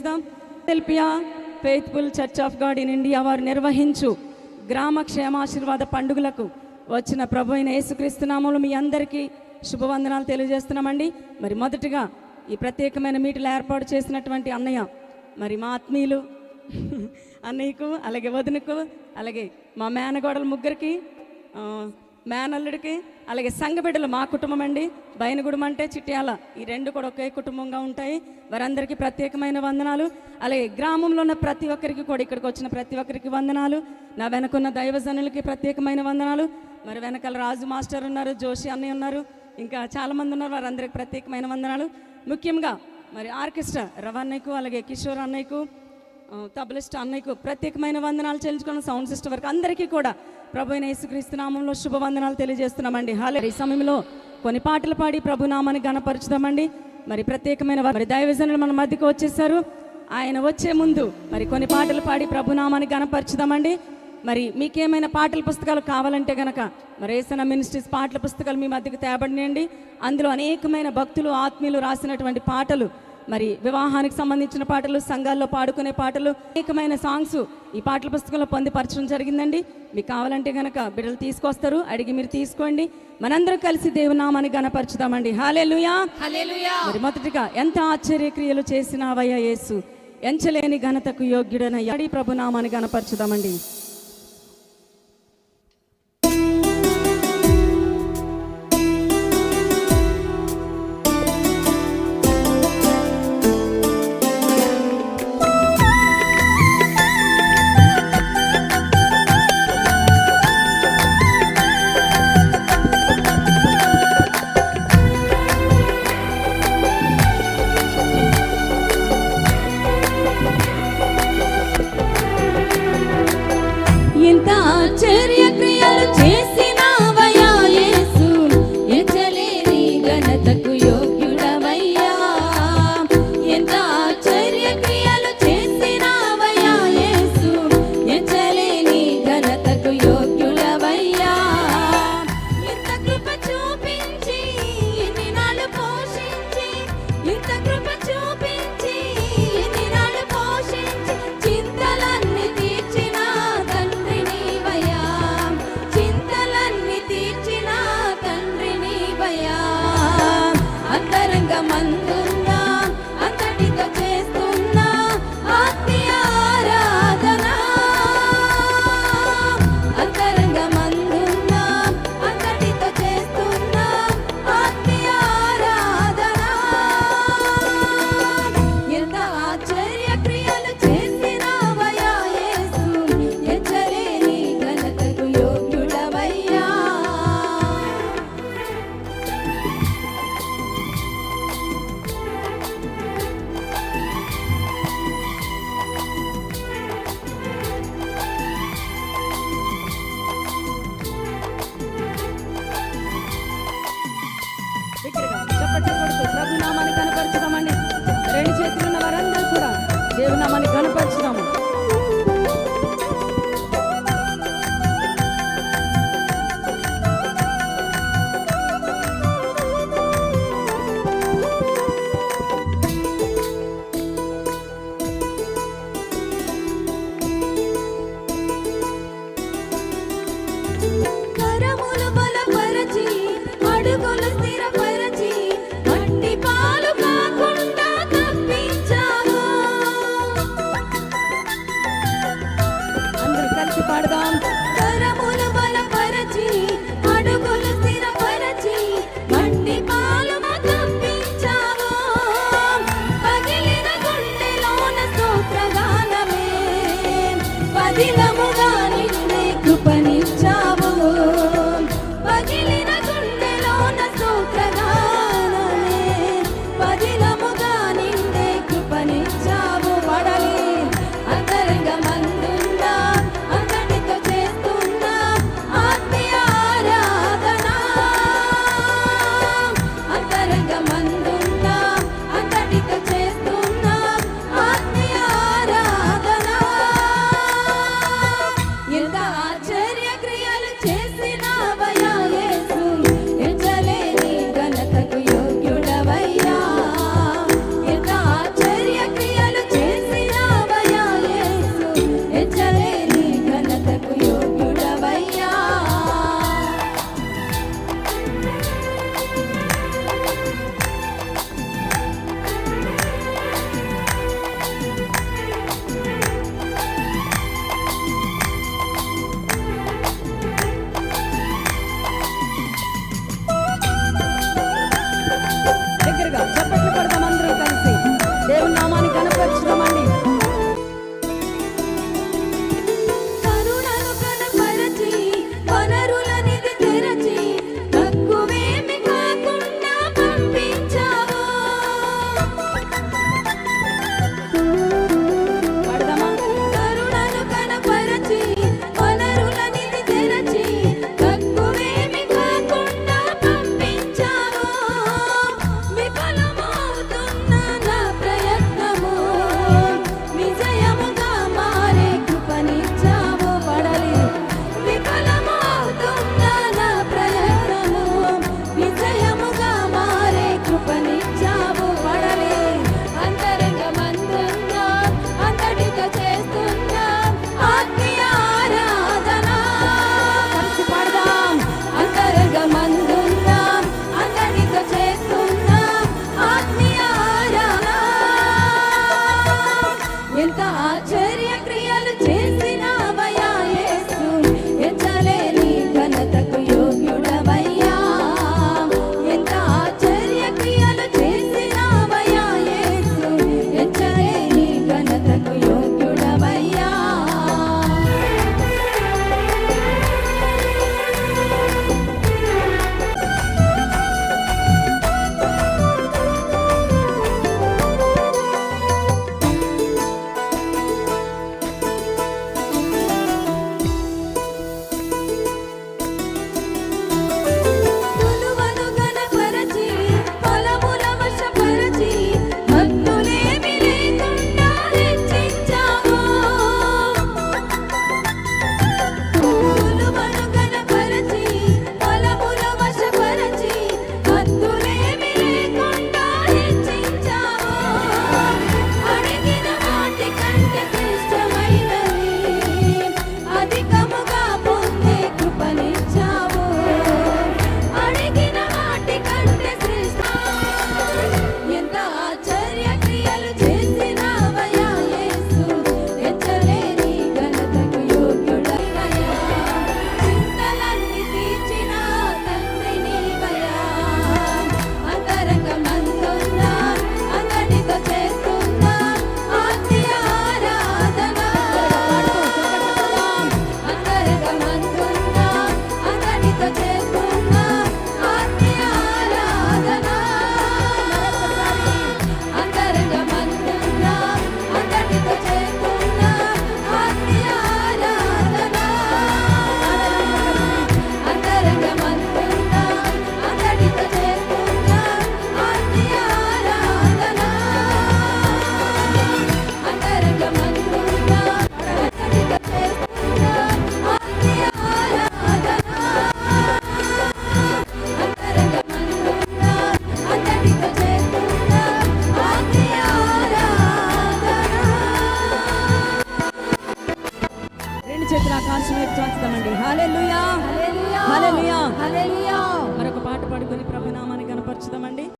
స్థుతించుదాం తెల్పియా faithful church of God in India వారు నిర్వహించు గ్రామ క్షేమాశీర్వాద పండుగలకు వచ్చిన ప్రభు అయిన యేసుక్రీస్తునామంలో మీ అందరికీ శుభవందనాలు తెలియజేస్తున్నామండి. మరి మొదటగా ఈ ప్రత్యేకమైన మీటలు ఏర్పాటు చేసినటువంటి అన్నయ్య మరి మా ఆత్మీయులు అన్నయ్యకు అలాగే వదినకు అలాగే మా మేనగోడల ముగ్గురికి మేనల్లుడికి అలాగే సంఘబిడ్డలు మా కుటుంబం అండి. బయనగుడం అంటే చిట్యాల. ఈ రెండు కూడా ఒకే కుటుంబంగా ఉంటాయి. వారందరికీ ప్రత్యేకమైన వందనాలు. అలాగే గ్రామంలో ఉన్న ప్రతి ఒక్కరికి కూడా ఇక్కడికి వచ్చిన ప్రతి ఒక్కరికి వందనాలు. నా వెనకున్న దైవజనులకి ప్రత్యేకమైన వందనాలు. మరి వెనకాల రాజు మాస్టర్ ఉన్నారు జోషి అన్నయ్య ఉన్నారు. ఇంకా చాలామంది ఉన్నారు వారందరికి ప్రత్యేకమైన వందనాలు. ముఖ్యంగా మరి ఆర్కెస్ట్రా రవన్నయ్యకు అలాగే కిషోర్ అన్నయ్యకు తబలిస్ట్ అన్నయ్యకు ప్రత్యేకమైన వందనాలు చెల్లించుకున్న సౌండ్ సిస్టమ్ వరకు అందరికీ కూడా ప్రభు అయిన యేసుక్రీస్తు నామంలో శుభవందనాలు తెలియజేస్తున్నామండి. హాలే ఈ సమయంలో కొన్ని పాటలు పాడి ప్రభు నామాన్ని గణపరుచుదామండి మరి ప్రత్యేకమైన మరి దైవజనులు మన మధ్యకు వచ్చేసారు. ఆయన వచ్చే ముందు మరి కొన్ని పాటలు పాడి ప్రభునామాన్ని గణపరచుదామండి మరి మీకేమైనా పాటల పుస్తకాలు కావాలంటే గనక మరి ఏసన మినిస్ట్రీస్ పాటల పుస్తకాలు మీ మధ్యకు తేబడినండి అందులో అనేకమైన భక్తులు ఆత్మీయులు రాసినటువంటి పాటలు మరి వివాహానికి సంబంధించిన పాటలు సంఘాల్లో పాడుకునే పాటలు అనేకమైన సాంగ్స్ ఈ పాటల పుస్తకంలో పొందుపరచడం జరిగిందండి. మీకు కావాలంటే గనక బిడ్డలు తీసుకొస్తారు అడిగి మీరు తీసుకోండి. మనందరం కలిసి దేవునామాన్ని గణపరచుదామండి హాలే మరి మొదటిగా ఎంత ఆశ్చర్యక్రియలు చేసినావయ్యా యేసు. ఎంచలేని ఘనతకు యోగ్యుడనయ్యా. అడి ప్రభు నామాన్ని గణపరచుదామండి ఎంత కూడా దేవుని